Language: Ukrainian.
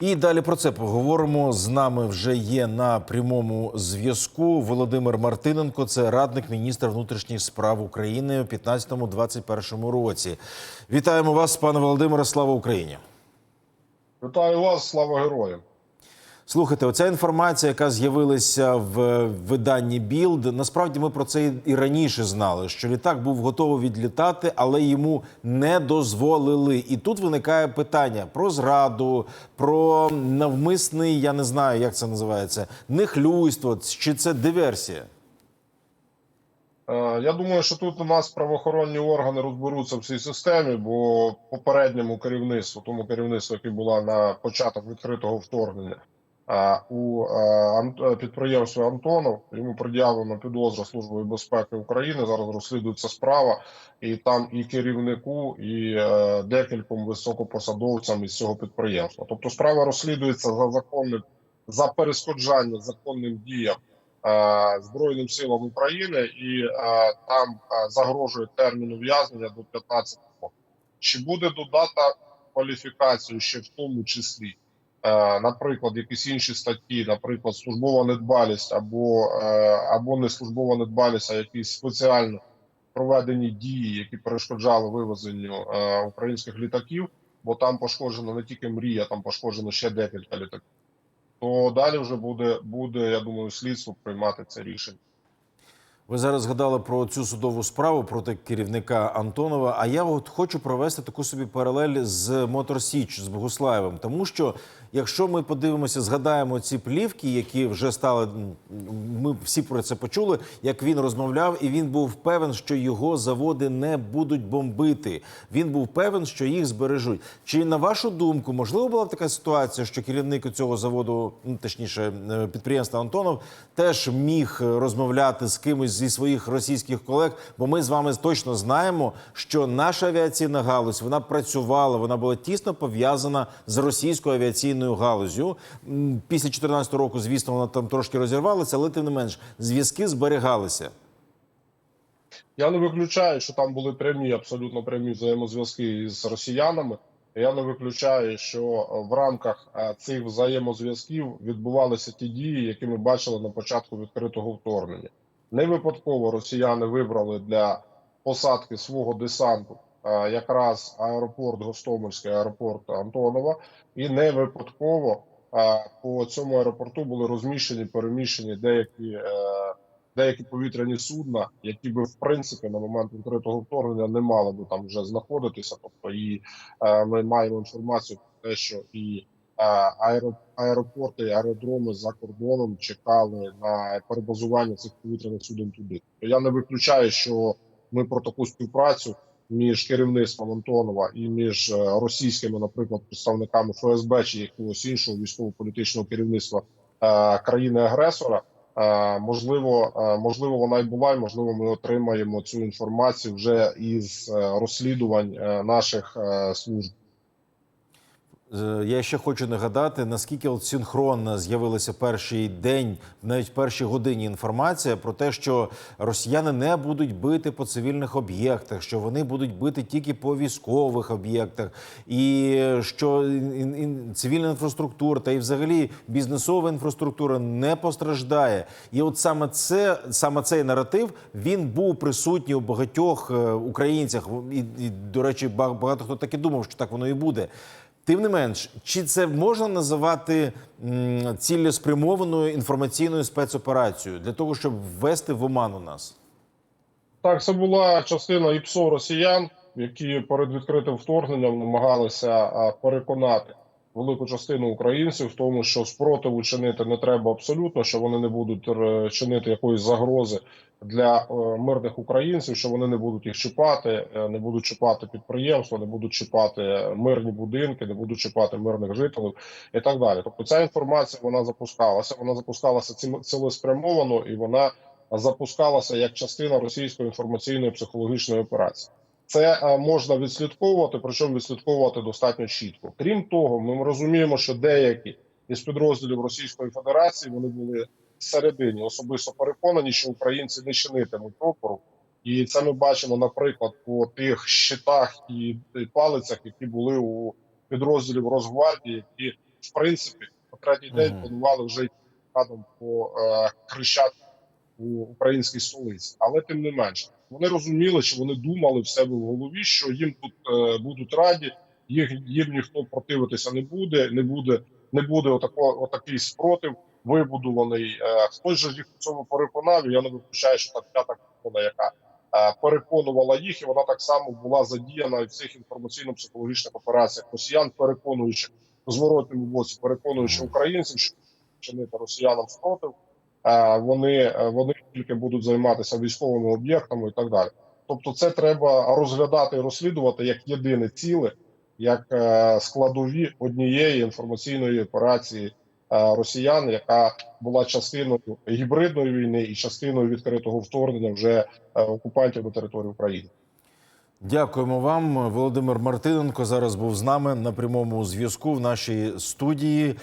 І далі про це поговоримо. З нами вже є на прямому зв'язку Володимир Мартиненко. Це радник міністра внутрішніх справ України у 15-21 році. Вітаємо вас, пане Володимире. Слава Україні! Вітаю вас, слава героям. Слухайте, оця інформація, яка з'явилася в виданні Білд, насправді ми про це і раніше знали, що літак був готовий відлітати, але йому не дозволили. І тут виникає питання про зраду, про навмисний, я не знаю, як це називається, нехлюйство, чи це диверсія. Е, Я думаю, що тут у нас правоохоронні органи розберуться в цій системі, бо попередньому керівництву, тому керівництву, яке було на початок відкритого вторгнення, у е, підприємстві Антонов йому пред'явлено підозру Службою безпеки України. Зараз розслідується справа, і там і керівнику, і е, декільком високопосадовцям із цього підприємства. Тобто, справа розслідується за законним за перешкоджання законним діям е, Збройним силам України, і е, там е, загрожує термін ув'язнення до 15 років. Чи буде додата кваліфікацію ще в тому числі, е, наприклад, якісь інші статті, наприклад, службова недбалість або, е, або не службова недбалість, а якісь спеціально проведені дії, які перешкоджали вивезенню е, українських літаків, бо там пошкоджено не тільки мрія, там пошкоджено ще декілька літаків то далі вже буде, буде, я думаю, слідство приймати це рішення. Ви зараз згадали про цю судову справу проти керівника Антонова. А я от хочу провести таку собі паралель з Мотор Січ з Богуслаєвим, тому що якщо ми подивимося, згадаємо ці плівки, які вже стали ми всі про це почули, як він розмовляв, і він був певен, що його заводи не будуть бомбити. Він був певен, що їх збережуть. Чи на вашу думку можливо була така ситуація, що керівник цього заводу, ну точніше, е, підприємства Антонов, теж міг розмовляти з кимось зі своїх російських колег? Бо ми з вами точно знаємо, що наша авіаційна галузь вона працювала, вона була тісно пов'язана з російською авіаційною галузю. Після 2014 року, звісно, вона там трошки розірвалася, але тим не менш зв'язки зберігалися. Я не виключаю, що там були прямі, абсолютно прямі взаємозв'язки з росіянами. Я не виключаю, що в рамках е, цих взаємозв'язків відбувалися ті дії, які ми бачили на початку відкритого вторгнення. Не випадково росіяни вибрали для посадки свого десанту якраз аеропорт Гостомельський, аеропорт Антонова, і не випадково по цьому аеропорту були розміщені переміщені деякі. е, Деякі повітряні судна, які би в принципі на момент відкритого вторгнення не мали би там вже знаходитися. Тобто, і е, ми маємо інформацію про те, що і е, аеро, аеропорти, аеродроми за кордоном чекали на перебазування цих повітряних суден туди. Я не виключаю, що ми про таку співпрацю між керівництвом Антонова і між е, російськими, наприклад, представниками ФСБ чи якогось іншого військово-політичного керівництва е, країни-агресора. Е, Можливо, можливо, вона й була, і можливо, ми отримаємо цю інформацію вже із розслідувань наших служб. Е, Я ще хочу нагадати, наскільки от синхронно з'явилася перший день, навіть в першій годині інформація про те, що росіяни не будуть бити по цивільних об'єктах, що вони будуть бити тільки по військових об'єктах, і що цивільна інфраструктура та і взагалі бізнесова інфраструктура не постраждає. І от саме це саме цей наратив він був присутній у багатьох е, українцях. І, і до речі, ба- багато хто так і думав, що так воно і буде. Тим не менш, чи це можна називати цілеспрямованою інформаційною спецоперацією для того, щоб ввести в оману нас? Так, це була частина ІПСО росіян, які перед відкритим вторгненням намагалися переконати велику частину українців в тому, що спротиву чинити не треба абсолютно, що вони не будуть е, чинити якоїсь загрози для е, мирних українців, що вони не будуть їх чіпати, е, не будуть чіпати підприємства, не будуть чіпати мирні будинки, не будуть чіпати мирних жителів і так далі. Тобто, ця інформація вона запускалася. Вона запускалася цілеспрямовано і вона запускалася як частина російської інформаційної психологічної операції. Це е, можна відслідковувати, причому відслідковувати достатньо чітко. Крім того, ми розуміємо, що деякі із підрозділів Російської Федерації вони були всередині особисто переконані, що українці не чинитимуть опору, і це ми бачимо, наприклад, по тих щитах і палицях, які були у підрозділів Росгвардії, які в принципі на третій день планували вже йти радом по е, Хрещатику у українській столиці. Але тим не менше, вони розуміли, що вони думали в себе в голові, що їм тут е, будуть раді, їх їм ніхто противитися не буде, не буде, не буде отако, отакий спротив вибудований. Е, хтось же їх у цьому переконав. Я не виключаю, що та п'ята колона, яка е, переконувала їх, і вона так само була задіяна в цих інформаційно-психологічних операціях росіян, переконуючи в зворотньому боці, переконуючи українців, що чинити росіянам спротив. Вони, е, вони тільки будуть займатися військовими об'єктами і так далі. Тобто, це треба розглядати і розслідувати як єдине ціле, як е, складові однієї інформаційної операції е, росіян, яка була частиною гібридної війни і частиною відкритого вторгнення вже окупантів до території України. Дякуємо вам. Володимир Мартиненко зараз був з нами на прямому зв'язку в нашій студії.